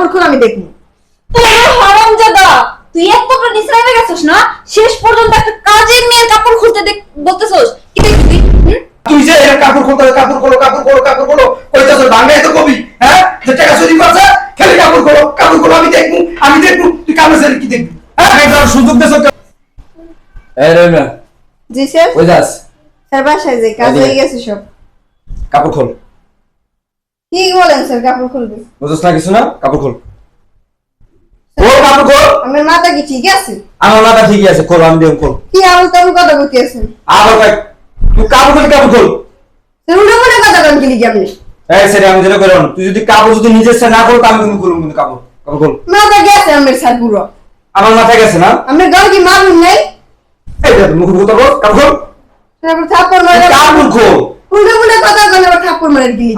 কাপড় খুলে আমি দেখব। হারাম জাদা তুই এক পকড়া নিচে নেমে গেছিস না? শেষ পর্যন্ত একটা কাজের মেয়ের কাপড় খুলতে দেখ বলতেছস? কি দেখবি তুই? তুই যে এর কাপড় খুলতে কাপড় খোলো কাপড় খোলো কাপড় খোলো। কইতাছ বাংলায় তো কবি হ্যাঁ? যে টাকা চুরি করছে খালি কাপড় খোলো কাপড় খোলো আমি দেখব আমি দেখব। তুই কামে সেরে কি দেখবি? হ্যাঁ? একবার সুযোগ দেছ এই রবিনা জি স্যার। ওই যাস? স্যার বাসায় যে কাজ হয়ে গেছে সব। কাপড় খোল। কি বলেন স্যার কাপড় খুলবে বুঝছ না কিছু না? কাপড় খোল। খোল কাপড় খোল। আমার মাথা কি ঠিক আছে? আমার মাথা ঠিকই আছে খোল আমি দেব খোল। কি আমল তেমন কথা বলতে আছেন? আবার ভাই তুই কাপড় খোল কাপড় খোল। স্যার উল্টো করে কথা বলেন কি লিখে আপনি? এই সেটা আমি যেটা করলাম তুই যদি কাপড় যদি নিজের সে না খোল আমি কিন্তু খুলবো কিন্তু কাপড় কাপড় খোল। মাথা গেছে আমার স্যার পুরো। আমার মাথায় গেছে না? আপনার গাল কি মারুন নাই? এই দেখ মুখ মুখ তো কাপড় খোল। তারপর থাপ্পড় তুই কাপড় খোল। উল্টো কথা থাপ্পড়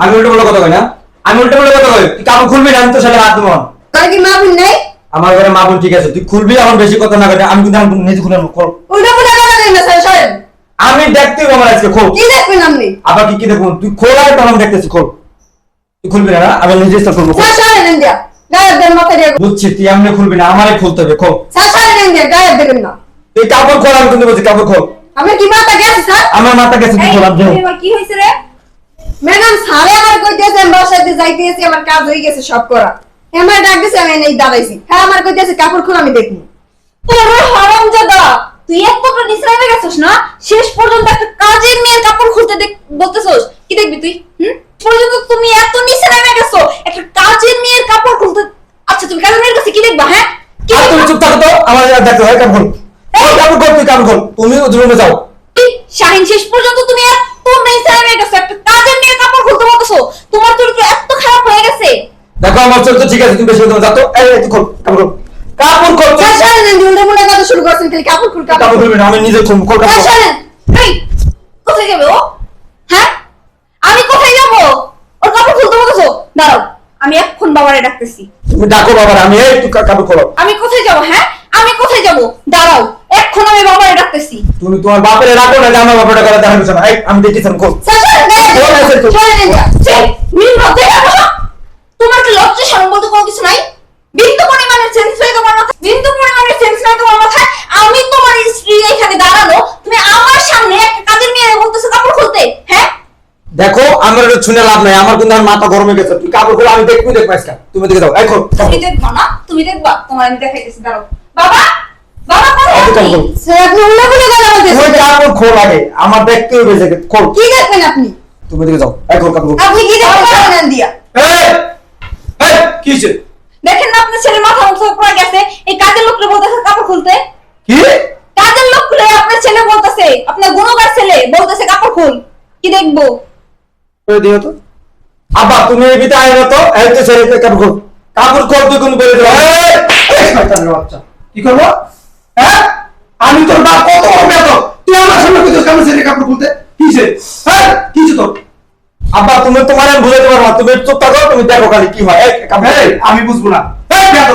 আমি উল্টো পাল্টা কথা কই না? আমি উল্টো পাল্টা কথা কই? তুই কাপড় খুলবি না? আমি তো সাথে হাত দেবো গাল কি মারুন নাই? আমার ঘরে মা বোন ঠিক আছে। তুই খুলবি এখন বেশি কথা না কই আমি কিন্তু আমি নিজে খুলে নেব, খোল। উল্টো করে কথা বলেন না স্যার আমি দেখতে আমার আজকে খোল। কি দেখবেন আপনি? আবার কি কি দেখব তুই খোল আর তখন দেখতেছি খোল। তুই খুলবি না না? আমি নিজে ইচ্ছা খুলবো খোল। স্যার সরেন ইন্ডিয়া গায়েব দেন মাথা দিয়ে। বুঝছি তুই এমনি খুলবি না আমারই খুলতে হবে খোল। স্যার সরেন ইন্ডিয়া গায়েব দেবেন না। তুই কাপড় খোল আমি কিন্তু বলছি কাপড় খোল। আপনার কি মাথা গেছে স্যার? আমার মাথা গেছে আমি যাব। এবার কি হয়েছে রে? ম্যাডাম সারে আমার কইতেছে বাসাতে যাইতেছি আমার কাজ হয়ে গেছে সব করা। আমার ডাক দিছে আমি এই দাঁড়াইছি। হ্যাঁ আমার কইতেছে কাপড় খুলে আমি দেখব। তোরে হারাম জাদা তুই এক পকড়া নিচে গেছিস না? শেষ পর্যন্ত একটা কাজের মেয়ের কাপড় খুলতে দেখ বলতেছস? কি দেখবি তুই? হুম? পর্যন্ত তুমি এত নিচে নেমে গেছো একটা কাজের মেয়ের কাপড় খুলতে আচ্ছা তুমি কাজের মেয়ের কাছে কি দেখবা হ্যাঁ? কি আর তুমি চুপ থাকো তো আমার দেখতে হয় কাপড় খোল খোল, কাপড় খোল তুমি ওদের রুমে যাও শাহিন শেষ পর্যন্ত তুমি এত নিচে নেমে গেছো? একটা কাজের মেয়ের কাপড় খুলতে বলতেছো। তোমার চরিত্র এত খারাপ হয়ে গেছে। দেখো আমার চরিত্র ঠিক আছে তুমি বেশি কথা যাও তো। এই তুই খোল কাপড় কাপড় খোল। ইন্ডিয়া উল্টো মুল্টা কথা শুরু করছেন খালি কাপড় খুল কাপড় কাপড় খুল। না আমি নিজে খুলবো খোল কাপড়। খোল। এই, কোথায় যাবে ও? হ্যাঁ? আমি কোথায় যাব? ওর কাপড় খুলতে বলতেছো? দাঁড়াও আমি এক্ষুন বাবারে ডাকতেছি। তুমি ডাকো বাবার আমি এই তুই কাপড় খোলো। আমি কোথায় যাব হ্যাঁ? আমি কোথায় যাব? দাঁড়াও। এক্ষুন আমি বাবারে ডাকতেছি। তুমি তোমার বাপের রাখো না যে আমার বাপের টাকা দেখা দিচ্ছে না এই আমি নির্লজ্জ হয়ে বসো। তোমার কি লজ্জা শরম বলতে কোনো কিছু নাই? বিন্দু পরিমাণের সেন্স নাই তোমার মাথায়? বিন্দু পরিমাণের সেন্স নাই তোমার মাথায়? আমি তোমার স্ত্রী এখানে দাঁড়ানো তুমি আমার সামনে একটা কাজের মেয়ে বলতেছো কাপড় খুলতে? হ্যাঁ? দেখো আমার এটা শুনে লাভ নাই। আমার কিন্তু আমার মাথা গরম গেছে। তুই কাপড় খোল আমি দেখবি দেখব তুমি দেখে দাও এই খোল তুমি দেখবা না? তুমি দেখবা? তোমার আমি দেখাইতেছি দাঁড়াও। বাবা! কাপড় খোল আমার দেখতে হবে খোল কি দেখবেন আপনি তুমি দেখে যাও এই খোল কাপড় আপনি কি দেখবেন সরেন এই এই কি দেখেন না আপনার ছেলে মাথা মুখ পড়ে গেছে এই কাজের লোকরে বলতেছে কাপড় খুলতে কি কাজের লোকরে আপনার ছেলে বলতেছে আপনার গুণগার ছেলে বলতেছে কাপড় খুল কি দেখব করে দিও তো আবার তুমি এই বিটা তো এই তো ছেড়ে দে, কাপড় খোল কাপড় খোল তুই কোন বলে দিও এই, এই শয়তানের বাচ্চা কি করব হ্যাঁ আমি তোর বাপ কত বড় বেয়াদব তুই আমার সামনে কইছিস কামে সেরে কাপড় খুলতে? কিছে হ্যাঁ কিছে তোর? আব্বা তুমি তোমার আমি বুঝাতে পারব না। তুমি চুপ থাকো তুমি দেখো খালি কি হয়। এই কাপড় এই, আমি বুঝব না।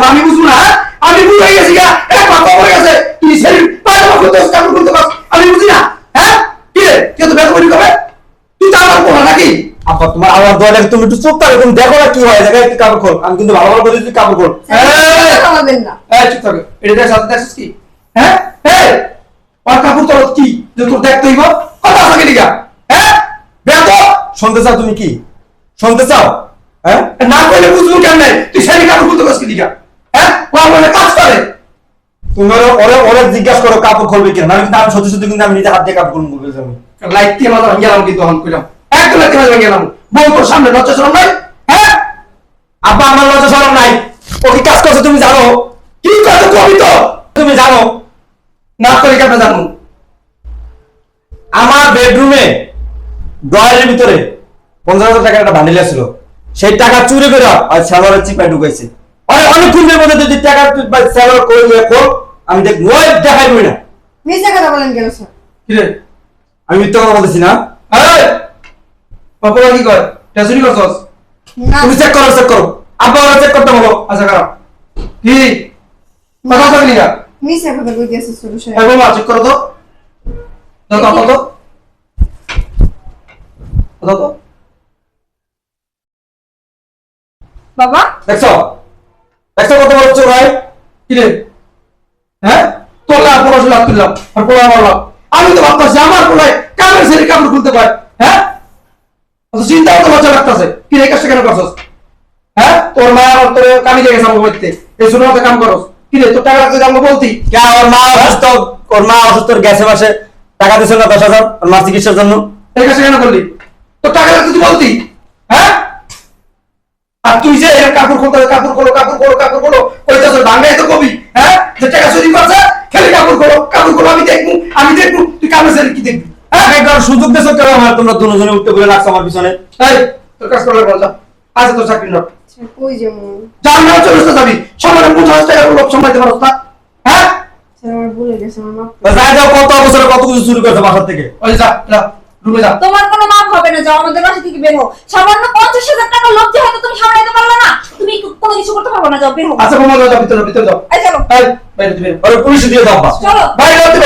আমি বুঝব না হ্যাঁ? আমি বুঝে গেছি গা। এক বাপ পড়ে গেছে। তুই সেরে পায়জামা খুলতে কাপড় খুলতে পারছ আমি বুঝি না হ্যাঁ? কি রে? তুই তো বেয়াদব করি কবে? তুই তো আমার পোলা নাকি? আব্বা তোমার আওয়াজ দেওয়া লাগে তুমি একটু চুপ থাকো তুমি দেখো না কি হয়। দেখো একটু কাপড় খোল। আমি কিন্তু ভালো ভালো বলি তুই কাপড় খোল। এই চুপ থাকো। এটা দেখ সাথে দেখছিস কি? হ্যাঁ? কি? যে তোর হ্যাঁ? শুনতে চাও তুমি কি? শুনতে চাও? হ্যাঁ? না বুঝব তুই কাপড় হ্যাঁ? আমার ওরে জিজ্ঞাসা করো কাপড় খুলবে কিনা? আমি আমি সত্যি সত্যি কিন্তু আমি নিজে হাত দিয়ে কাপড় লাইট দিয়ে গেলাম কিন্তু গেলাম। বউ তোর সামনে লজ্জা শরম নাই? হ্যাঁ? আব্বা, আমার লজ্জা শরম নাই। ও কি কাজ করছে তুমি জানো কি কথা কবি তো তুমি জানো না করে আমার বেডরুমে ড্রয়ারের ভিতরে পঞ্চাশ হাজার টাকার একটা বান্ডিল ছিল সেই টাকা চুরি করে আর স্যালোয়ারের চিপায় ঢুকাইছে। আরে অনেক মধ্যে যদি টাকা স্যালোয়ার করে নিয়ে খোল আমি দেখ ওই দেখাই না। মিথ্যা কথা বলেন কেন স্যার? কি রে? আমি মিথ্যা কথা বলতেছি না। কি কয়? করছস? তুমি চেক করো চেক করো। আব্বা চেক করতে বলো। আচ্ছা খারাপ। কি? কথা কি মিথ্যা কথা কইতেছে ছোট সাহেব এই বাবা চেক করো তো দাও দাও দাও দাও দাও বাবা দেখছ একটা কত বড় চোর হয় কি রে হ্যাঁ তোর লাভ পড়াশোনা তুললাম আর পড়া আমার আমি তো ভাবতেছি আমার পোলায় কামের ছেলে কাপড় খুলতে পারে হ্যাঁ অত চিন্তাও তো লজ্জা লাগতেছে কি রে কাজটা কেন করছস হ্যাঁ তোর মা আর তোর কামি গেছে আমাকে বলতে এই শুনে কাম করস টাকা লাগতে আমাকে বলতি? কে ওর মা অসুস্থ? ওর মা অসুস্থ গ্যাসে মাসে টাকা দিছিল না দশ হাজার? ওর মার চিকিৎসার জন্য। এই কাজটা কেন করলি? তোর টাকা লাগতে বলতি? হ্যাঁ? আর তুই যে এর কাপড় খুলতে কাপড় খোলো কাপড় খোলো কাপড় খোলো। ওই তো কবি হ্যাঁ? যে টাকা চুরি করছে খেলে কাপড় খোলো কাপড় খোলো আমি দেখব আমি দেখব। তুই কি দেখবি হ্যাঁ? একবার সুযোগ কেন? আমার তোমরা দুজনে উঠতে বলে রাখছো আমার পিছনে। এই তোর কাজ করলে বল যা আজ তোর চাকরি নট আচ্ছা, কই যাব যার নাম চলে যাবি সমানে পঞ্চাশ টাকা লোক সামলাইতে পারস না হ্যাঁ আমার ভুলে গেছে আমার মাফ তা যাও কত বছরে কত কিছু চুরি করছ বাসার থেকে ওই যা যা রুমে যা তোমার কোনো মাপ হবে না যাও আমাদের বাসা থেকে বের হও সামান্য পঞ্চাশ হাজার টাকা লব্ধি হয়তো তুমি সামলাইতে পারবে না তুমি কোনো কিছু করতে পারবে না যাও বের হও আচ্ছা যাও ভিতরে ভিতরে যাও এই চলো এই বাইরে। ওরে দিয়ে দাও বাস চলো বাইরে হতে